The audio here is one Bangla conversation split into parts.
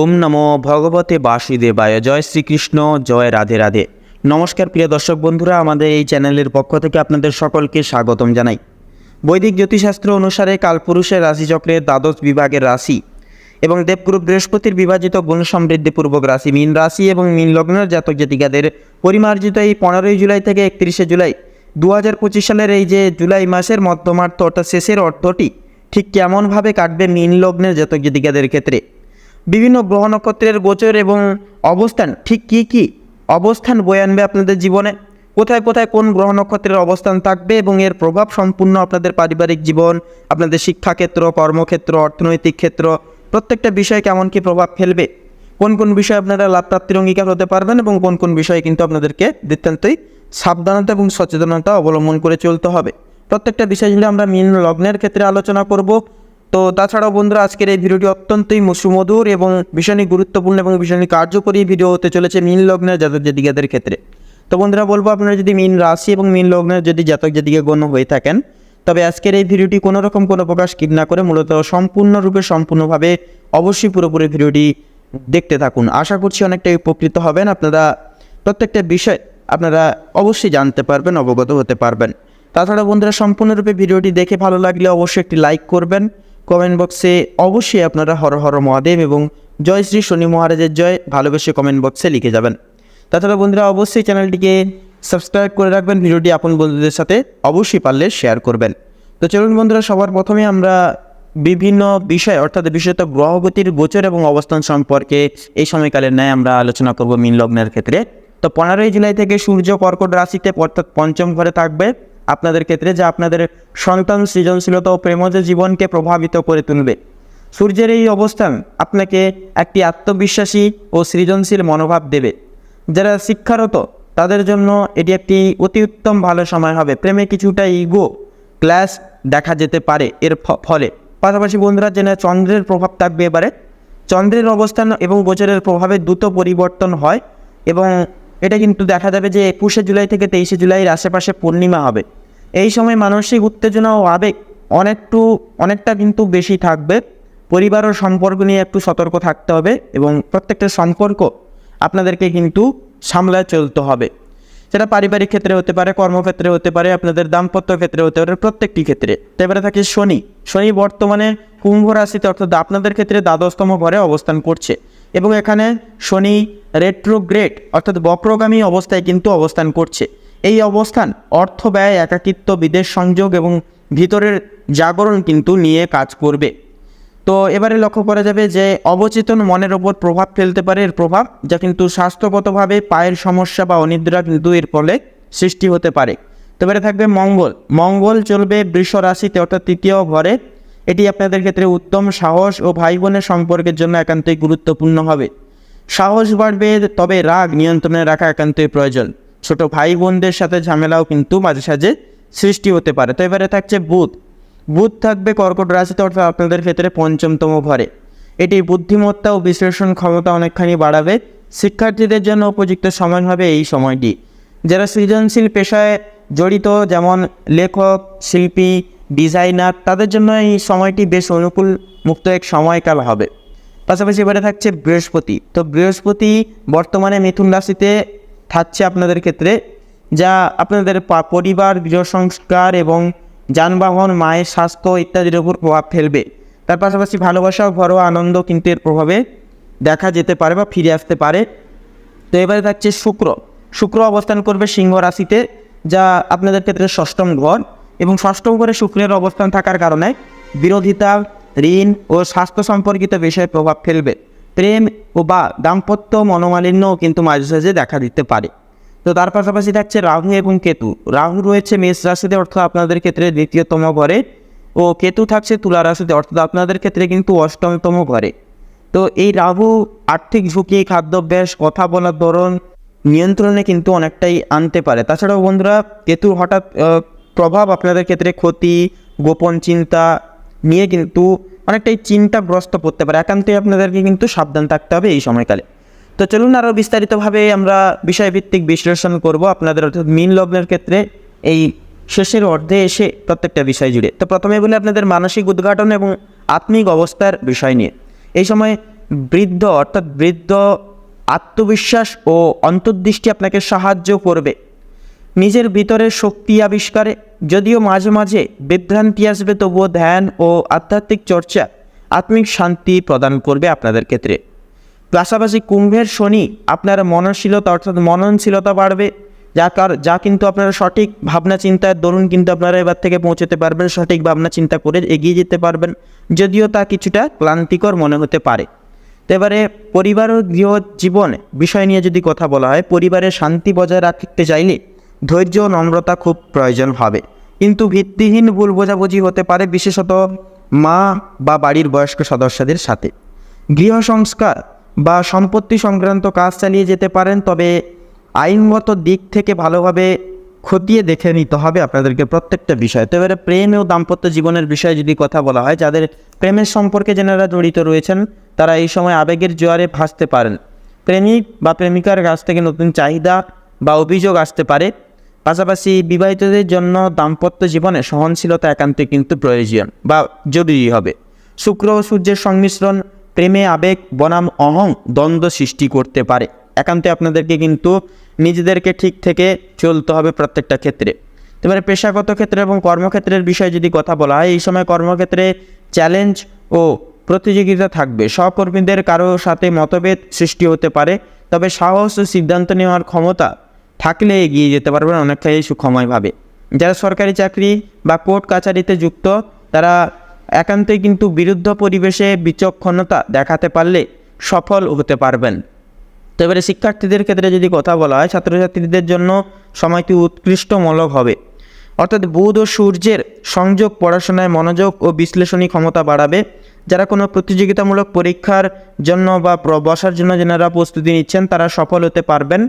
ওম নমো ভগবতে বাসুদেবায়। জয় শ্রীকৃষ্ণ, জয় রাধে রাধে। নমস্কার প্রিয় দর্শক বন্ধুরা, আমাদের এই চ্যানেলের পক্ষ থেকে আপনাদের সকলকে স্বাগতম জানাই। বৈদিক জ্যোতিষশাস্ত্র অনুসারে কালপুরুষের রাশিচক্রের দ্বাদশ বিভাগের রাশি এবং দেবগুরু বৃহস্পতির বিভাজিত গুণ সমৃদ্ধিপূর্বক রাশি মীন রাশি এবং মীন লগ্নের জাতক জাতিকাদের পরিমার্জিত এই পনেরোই জুলাই থেকে একত্রিশে জুলাই দু হাজার পঁচিশ সালের এই যে জুলাই মাসের মধ্যমার্থ অর্থাৎ শেষের অর্থটি ঠিক কেমনভাবে কাটবে মীন লগ্নের জাতক জাতিকাদের ক্ষেত্রে? বিভিন্ন গ্রহ নক্ষত্রের গোচর এবং অবস্থান, ঠিক কী কী অবস্থান বয়ে আনবে আপনাদের জীবনে? কোথায় কোথায় কোন গ্রহ নক্ষত্রের অবস্থান থাকবে এবং এর প্রভাব সম্পূর্ণ আপনাদের পারিবারিক জীবন, আপনাদের শিক্ষাক্ষেত্র, কর্মক্ষেত্র, অর্থনৈতিক ক্ষেত্র, প্রত্যেকটা বিষয়ে কেমন কী প্রভাব ফেলবে? কোন কোন বিষয়ে আপনারা লাভ প্রাপ্তির অঙ্গীকার হতে পারবেন এবং কোন কোন বিষয়ে কিন্তু আপনাদেরকে নিতান্তই সাবধানতা এবং সচেতনতা অবলম্বন করে চলতে হবে। প্রত্যেকটা বিষয় জুড়ে আমরা মীন লগ্নের ক্ষেত্রে আলোচনা করব তো তাছাড়াও বন্ধুরা, আজকের এই ভিডিওটি অত্যন্তই সুমধুর এবং ভীষণই গুরুত্বপূর্ণ এবং ভীষণই কার্যকরী ভিডিও হতে চলেছে মীন লগ্নের জাতক জাতিকাদের ক্ষেত্রে। তো বন্ধুরা, বলব আপনারা যদি মীন রাশি এবং মীন লগ্নের যদি জাতক জাতিকা গণ্য হয়ে থাকেন, তবে আজকের এই ভিডিওটি কোনো রকম কোনো প্রকাশ স্কিপ না করে মূলত সম্পূর্ণরূপে সম্পূর্ণভাবে অবশ্যই পুরোপুরি ভিডিওটি দেখতে থাকুন। আশা করছি অনেকটাই উপকৃত হবেন। আপনারা প্রত্যেকটা বিষয় আপনারা অবশ্যই জানতে পারবেন, অবগত হতে পারবেন। তাছাড়া বন্ধুরা, সম্পূর্ণরূপে ভিডিওটি দেখে ভালো লাগলে অবশ্যই একটি লাইক করবেন। কমেন্ট বক্সে অবশ্যই আপনারা হর হর মহাদেব এবং জয় শ্রী শনি মহারাজের জয় ভালোবেসে কমেন্ট বক্সে লিখে যাবেন। তাছাড়া বন্ধুরা, অবশ্যই চ্যানেলটিকে সাবস্ক্রাইব করে রাখবেন। ভিডিওটি আপন বন্ধুদের সাথে অবশ্যই পারলে শেয়ার করবেন। তো চলুন বন্ধুরা, সবার প্রথমে আমরা বিভিন্ন বিষয়, অর্থাৎ বিশেষত গ্রহগতির গোচর এবং অবস্থান সম্পর্কে এই সময়কালের ন্যায় আমরা আলোচনা করব মীন লগ্নের ক্ষেত্রে। তো পনেরোই জুলাই থেকে সূর্য কর্কট রাশিতে, অর্থাৎ পঞ্চম ঘরে থাকবে। আপনাদের ক্ষেত্রে যা আপনাদের সন্তান সৃজনশীলতা ও প্রেমজ জীবনকে প্রভাবিত করে তুলবে। সূর্যের এই অবস্থান আপনাকে একটি আত্মবিশ্বাসী ও সৃজনশীল মনোভাব দেবে। যারা শিক্ষারত, তাদের জন্য এটি একটি অতি উত্তম ভালো সময় হবে। প্রেমে কিছুটা ইগো ক্লাস দেখা যেতে পারে এর ফলে। পাশাপাশি বন্ধুরা জেনে চন্দ্রের প্রভাব থাকবে এবারে। চন্দ্রের অবস্থান এবং গোচরের প্রভাবে দ্রুত পরিবর্তন হয় এবং এটা কিন্তু দেখা যাবে যে একুশে জুলাই থেকে তেইশে জুলাইয়ের আশেপাশে পূর্ণিমা হবে। এই সময় মানসিক উত্তেজনা ও আবেগ অনেকটু, অনেকটা কিন্তু বেশি থাকবে। পরিবার ও সম্পর্ক নিয়ে একটু সতর্ক থাকতে হবে এবং প্রত্যেকটা সম্পর্ক আপনাদেরকে কিন্তু সামলায় চলতে হবে। সেটা পারিবারিক ক্ষেত্রে হতে পারে, কর্মক্ষেত্রে হতে পারে, আপনাদের দাম্পত্য ক্ষেত্রে হতে পারে, প্রত্যেকটি ক্ষেত্রে। তো এবারে থাকে শনি। শনি বর্তমানে কুম্ভ রাশিতে, অর্থাৎ আপনাদের ক্ষেত্রে দ্বাদশতম ঘরে অবস্থান করছে। এবং এখানে শনি রেট্রোগ্রেড অর্থাৎ বক্রগামী অবস্থায় কিন্তু অবস্থান করছে। এই অবস্থান অর্থ ব্যয়, একাকিত্ব, বিদেশ সংযোগ এবং ভিতরের জাগরণ কিন্তু নিয়ে কাজ করবে। তো এবারে লক্ষ্য করা যাবে যে অবচেতন মনের ওপর প্রভাব ফেলতে পারে এর প্রভাব, যা কিন্তু স্বাস্থ্যগতভাবে পায়ের সমস্যা বা অনিদ্রা কিন্তু এর ফলে সৃষ্টি হতে পারে। তো এবারে থাকবে মঙ্গল। মঙ্গল চলবে বৃষ রাশিতে অর্থাৎ তৃতীয় ঘরে এটি আপনাদের ক্ষেত্রে উত্তম সাহস ও ভাই বোনের সম্পর্কের জন্য একান্তই গুরুত্বপূর্ণ হবে। সাহস বাড়বে, তবে রাগ নিয়ন্ত্রণে রাখা একান্তই প্রয়োজন। ছোট ভাই বোনদের সাথে ঝামেলাও কিন্তু মাঝে সাঝে সৃষ্টি হতে পারে। তো এবারে থাকছে বুধ। বুধ থাকবে কর্কট রাশিতে, অর্থাৎ আপনাদের ক্ষেত্রে পঞ্চমতম ঘরে। এটি বুদ্ধিমত্তা ও বিশ্লেষণ ক্ষমতা অনেকখানি বাড়াবে। শিক্ষার্থীদের জন্য উপযুক্ত সময় হবে এই সময়টি। যারা সৃজনশীল পেশায় জড়িত, যেমন লেখক, শিল্পী ডিজাইনার, তাদের জন্য এই সময়টি বেশ অনুকূল মুক্ত এক সময়কাল হবে। পাশাপাশি এবারে থাকছে বৃহস্পতি। তো বৃহস্পতি বর্তমানে মিথুন রাশিতে থাকছে আপনাদের ক্ষেত্রে, যা আপনাদের পরিবার গৃহ সংস্কার এবং যানবাহন, মায়ের স্বাস্থ্য ইত্যাদির উপর প্রভাব ফেলবে। তার পাশাপাশি ভালোবাসা ঘরোয়া আনন্দ কিন্তু এর প্রভাবে দেখা যেতে পারে বা ফিরে আসতে পারে। তো এবারে থাকছে শুক্র। শুক্র অবস্থান করবে সিংহ রাশিতে, যা আপনাদের ক্ষেত্রে ষষ্ঠম ঘর। এবং ষষ্ঠম ঘরে শুক্রের অবস্থান থাকার কারণে বিরোধিতা, ঋণ ও স্বাস্থ্য সম্পর্কিত বিষয়ে প্রভাব ফেলবে। প্রেম ও বা দাম্পত্য মনোমালিন্যও কিন্তু মাঝে সাঝে দেখা দিতে পারে। তো তার পাশাপাশি থাকছে রাহু এবং কেতু। রাহু রয়েছে মেষ রাশিতে, অর্থাৎ আপনাদের ক্ষেত্রে দ্বিতীয়তম ঘরে। ও কেতু থাকছে তুলা রাশিতে, অর্থাৎ আপনাদের ক্ষেত্রে কিন্তু অষ্টমতম ঘরে। তো এই রাহু আর্থিক ঝুঁকি, খাদ্যাভ্যাস, কথা বলার ধরন নিয়ন্ত্রণে কিন্তু অনেকটাই আনতে পারে। তাছাড়াও বন্ধুরা কেতুর হঠাৎ প্রভাব আপনাদের ক্ষেত্রে ক্ষতি, গোপন চিন্তা নিয়ে কিন্তু অনেকটাই চিন্তাগ্রস্ত করতে পারে। একান্তই আপনাদেরকে কিন্তু সাবধান থাকতে হবে এই সময়কালে। তো চলুন আরও বিস্তারিতভাবে আমরা বিষয়ভিত্তিক বিশ্লেষণ করব। আপনাদের অর্থাৎ মিন লগ্নের ক্ষেত্রে এই শেষের অর্ধে এসে প্রত্যেকটা বিষয় জুড়ে। তো প্রথমে বলি আপনাদের মানসিক উদ্ঘাটন এবং আত্মিক অবস্থার বিষয় নিয়ে। এই সময় বৃদ্ধ অর্থাৎ বৃদ্ধ আত্মবিশ্বাস ও অন্তর্দৃষ্টি আপনাকে সাহায্য করবে। নিজের ভিতরের শক্তি আবিষ্কারে, যদিও মাঝে মাঝে বিভ্রান্তি আসবে, তবুও ধ্যান ও আধ্যাত্মিক চর্চা আত্মিক শান্তি প্রদান করবে আপনাদের ক্ষেত্রে। পাশাপাশি কুম্ভের শনি আপনার মননশীলতা, অর্থাৎ মননশীলতা বাড়বে, যা কার, যা কিন্তু আপনারা সঠিক ভাবনা চিন্তার দরুন কিন্তু আপনারা এবার থেকে পৌঁছতে পারবেন, সঠিক ভাবনা চিন্তা করে এগিয়ে যেতে পারবেন, যদিও তা কিছুটা ক্লান্তিকর মনে হতে পারে। তো এবারে পরিবার ও গৃহ জীবন বিষয় নিয়ে যদি কথা বলা হয় পরিবারের শান্তি বজায় রাখতে চাইলে ধৈর্য ও নম্রতা খুব প্রয়োজন হবে কিন্তু ভিত্তিহীন ভুল বোঝাবুঝি হতে পারে বিশেষত মা বা বাড়ির বয়স্ক সদস্যদের সাথে। গৃহ সংস্কার বা সম্পত্তি সংক্রান্ত কাজ চালিয়ে যেতে পারেন, তবে আইনগত দিক থেকে ভালোভাবে খতিয়ে দেখে নিতে হবে আপনাদেরকে প্রত্যেকটা বিষয়। তো এবারে প্রেম ও দাম্পত্য জীবনের বিষয়ে যদি কথা বলা হয়, যাদের প্রেমের সম্পর্কে যেনারা জড়িত রয়েছেন, তারা এই সময় আবেগের জোয়ারে ভাসতে পারেন। প্রেমিক বা প্রেমিকার কাছ থেকে নতুন চাহিদা বা অভিযোগ আসতে পারে। পাশাপাশি বিবাহিতদের জন্য দাম্পত্য জীবনে সহনশীলতা একান্তে কিন্তু প্রয়োজন, বা জরুরি হবে। শুক্র ও সূর্যের সংমিশ্রণ, প্রেমে আবেগ, বনাম, অহং দ্বন্দ্ব সৃষ্টি করতে পারে। একান্তে আপনাদেরকে কিন্তু নিজেদেরকে ঠিক থেকে চলতে হবে প্রত্যেকটা ক্ষেত্রে। এবারে পেশাগত ক্ষেত্রে এবং কর্মক্ষেত্রের বিষয়ে যদি কথা বলা হয়, এই সময় কর্মক্ষেত্রে চ্যালেঞ্জ ও প্রতিযোগিতা থাকবে। সহকর্মীদের কারও সাথে মতভেদ সৃষ্টি হতে পারে, তবে সাহস ও সিদ্ধান্ত নেওয়ার ক্ষমতা থাকলে এগিয়ে যেতে পারবেন অনেকটাই সুখময়ভাবে যারা সরকারি চাকরি বা কোর্ট কাছারিতে যুক্ত, তারা একান্তই কিন্তু বিরুদ্ধ পরিবেশে বিচক্ষণতা দেখাতে পারলে সফল হতে পারবেন। তো এবারে শিক্ষার্থীদের ক্ষেত্রে যদি কথা বলা হয়, ছাত্রছাত্রীদের জন্য সময়টি উৎকৃষ্টমূলক হবে। অর্থাৎ বুধ ও সূর্যের সংযোগ পড়াশোনায় মনোযোগ ও বিশ্লেষণী ক্ষমতা বাড়াবে। যারা কোনো প্রতিযোগিতামূলক পরীক্ষার জন্য বা বসার জন্য যেনারা প্রস্তুতি নিচ্ছেন, তারা সফল হতে পারবেন।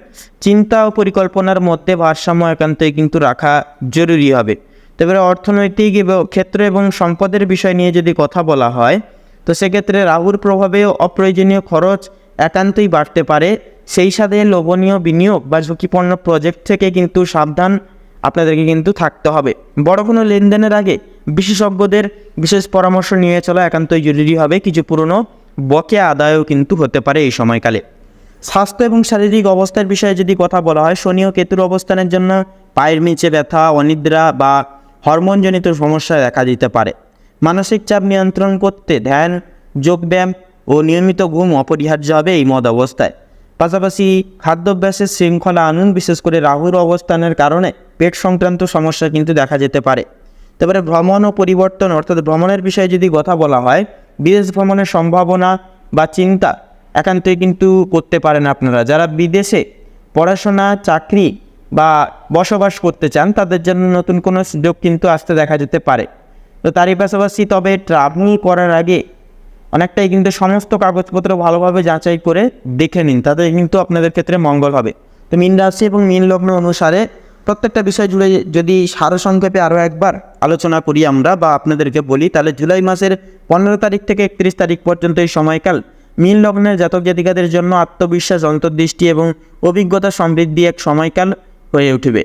চিন্তা ও পরিকল্পনার মধ্যে ভারসাম্য একান্তই কিন্তু রাখা জরুরি হবে। তো এবারে অর্থনৈতিক ক্ষেত্র এবং সম্পদের বিষয় নিয়ে যদি কথা বলা হয়, তো সেক্ষেত্রে রাহুর প্রভাবে অপ্রয়োজনীয় খরচ একান্তই বাড়তে পারে। সেই সাথে লোভনীয় বিনিয়োগ বা ঝুঁকিপূর্ণ প্রজেক্ট থেকে কিন্তু সাবধান আপনাদেরকে কিন্তু থাকতে হবে। বড় কোনো লেনদেনের আগে বিশেষজ্ঞদের বিশেষ পরামর্শ নিয়ে চলা একান্তই জরুরি হবে। কিছু পুরনো বকেয়া আদায়ও কিন্তু হতে পারে এই সময়কালে। স্বাস্থ্য এবং শারীরিক অবস্থার বিষয়ে যদি কথা বলা হয় শনি ও কেতুর অবস্থানের জন্য পায়ের নিচে ব্যথা, অনিদ্রা বা হরমোনজনিত সমস্যা দেখা দিতে পারে। মানসিক চাপ নিয়ন্ত্রণ করতে ধ্যান, যোগব্যায়াম ও নিয়মিত ঘুম অপরিহার্য হবে এই মদ অবস্থায়। পাশাপাশি খাদ্যাভ্যাসের শৃঙ্খলা আনুন, বিশেষ করে রাহুর অবস্থানের কারণে। পেট সংক্রান্ত সমস্যা কিন্তু দেখা যেতে পারে। তারপরে ভ্রমণ ও পরিবর্তন, অর্থাৎ ভ্রমণের বিষয়ে যদি কথা বলা হয়, বিদেশ ভ্রমণের সম্ভাবনা বা চিন্তা একান্তই কিন্তু করতে পারেন আপনারা। যারা বিদেশে পড়াশোনা, চাকরি বা বসবাস করতে চান, তাদের জন্য নতুন কোনো সুযোগ কিন্তু আসতে দেখা যেতে পারে। তো তারই পাশাপাশি তবে ট্রাভেল করার আগে অনেকটাই কিন্তু সমস্ত কাগজপত্র ভালোভাবে যাচাই করে দেখে নিন। তাতে কিন্তু আপনাদের ক্ষেত্রে মঙ্গল হবে। তো মিন রাশি এবং মিন লগ্ন অনুসারে প্রত্যেকটা বিষয় জুড়ে যদি সারসংক্ষেপে আরও একবার আলোচনা করি আমরা বা আপনাদেরকে বলি, তাহলে জুলাই মাসের পনেরো তারিখ থেকে একত্রিশ তারিখ পর্যন্ত এই সময়কাল মিন লগ্নের জাতক জাতিকাদের জন্য আত্মবিশ্বাস, অন্তর্দৃষ্টি এবং অভিজ্ঞতা সমৃদ্ধি এক সময়কাল হয়ে উঠবে।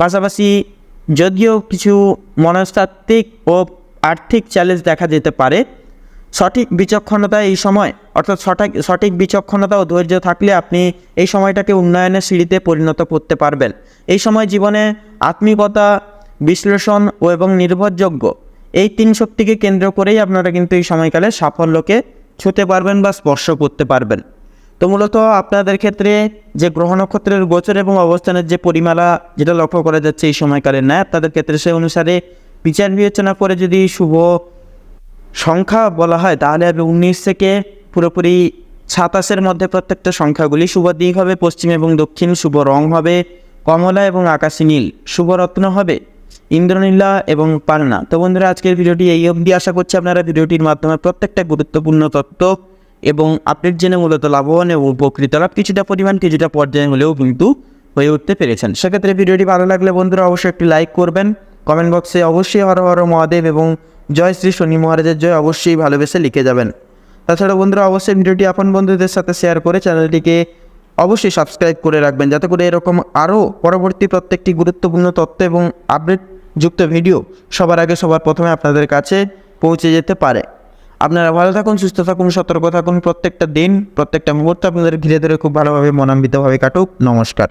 পাশাপাশি যদিও কিছু মনস্তাত্ত্বিক ও আর্থিক চ্যালেঞ্জ দেখা যেতে পারে সঠিক বিচক্ষণতা এই সময়, অর্থাৎ সঠিক সঠিক বিচক্ষণতা ও ধৈর্য থাকলে আপনি এই সময়টাকে উন্নয়নের সিঁড়িতে পরিণত করতে পারবেন। এই সময় জীবনে আত্মিকতা, বিশ্লেষণ ও এবং নির্ভরযোগ্য এই তিন শক্তিকে কেন্দ্র করেই আপনারা কিন্তু এই সময়কালে সাফল্যকে ছুঁতে পারবেন বা স্পর্শ করতে পারবেন। তো মূলত আপনাদের ক্ষেত্রে যে গ্রহ নক্ষত্রের গোচর এবং অবস্থানের যে পরিমালা যেটা লক্ষ্য করা যাচ্ছে এই সময়কালে ন্যায়, আপনাদের ক্ষেত্রে সে অনুসারে বিচার বিবেচনা করে যদি শুভ সংখ্যা বলা হয়, তাহলে হবে উনিশ থেকে পুরোপুরি সাতাশের মধ্যে প্রত্যেকটা সংখ্যাগুলি শুভ দিক হবে, পশ্চিম এবং দক্ষিণ শুভ রং হবে, কমলা এবং আকাশী নীল শুভ রত্ন হবে, ইন্দ্রনীলা এবং পান্না। তো বন্ধুরা, আজকের ভিডিওটি এই অবধি। আশা করছি আপনারা ভিডিওটির মাধ্যমে প্রত্যেকটা গুরুত্বপূর্ণ তথ্য এবং আপডেট জেনে মূলত লাভবান এবং উপকৃত লাভ কিছুটা পরিমাণ, কিছুটা পর্যায়ে হলেও কিন্তু হয়ে উঠতে পেরেছেন। সেক্ষেত্রে ভিডিওটি ভালো লাগলে বন্ধুরা অবশ্যই একটি লাইক করবেন। কমেন্ট বক্সে অবশ্যই হর হর মহাদেব এবং জয় শ্রী শনি মহারাজের জয় অবশ্যই ভালোবেসে লিখে যাবেন। তাছাড়া বন্ধুরা, অবশ্যই ভিডিওটি আপন বন্ধুদের সাথে শেয়ার করে চ্যানেলটিকে অবশ্যই সাবস্ক্রাইব করে রাখবেন, যাতে করে এরকম আরও পরবর্তী প্রত্যেকটি গুরুত্বপূর্ণ তথ্য এবং আপডেট যুক্ত ভিডিও সবার আগে সবার প্রথমে আপনাদের কাছে পৌঁছে যেতে পারে। আপনারা ভালো থাকুন, সুস্থ থাকুন, সতর্ক থাকুন, প্রত্যেকটা দিন, প্রত্যেকটা মুহূর্ত আপনাদের ঘিরে ধরে খুব ভালোভাবে মনান্বিতভাবে কাটুক। নমস্কার।